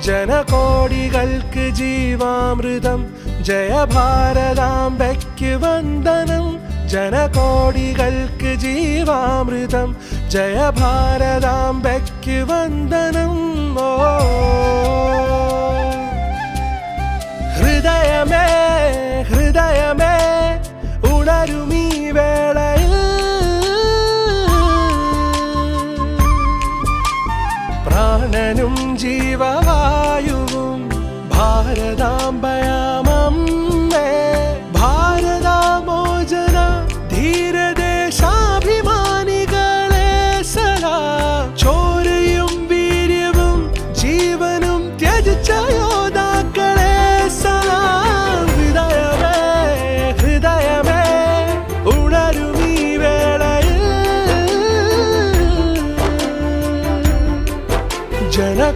ജനകോടികൾക്ക് ജീവാമൃതം. ജയഭാരതാംബയ്ക്ക് വന്ദനം. ജനകോടികൾക്ക് ജീവാമൃതം. ജയഭാരതാംബയ്ക്ക് വന്ദനം. ഓ. ഹൃദയമേ ഹൃദയമേ ഉണരുമീ പ്രാണനും ജീവവായുവും. ഭാരതാംബയാമമ്മേ ഭാരതാമോചന ധീരദേശാഭിമാനികളെ സലാ. ചോരയും വീര്യവും ജീവനും ത്യജിച്ചയോ. jenna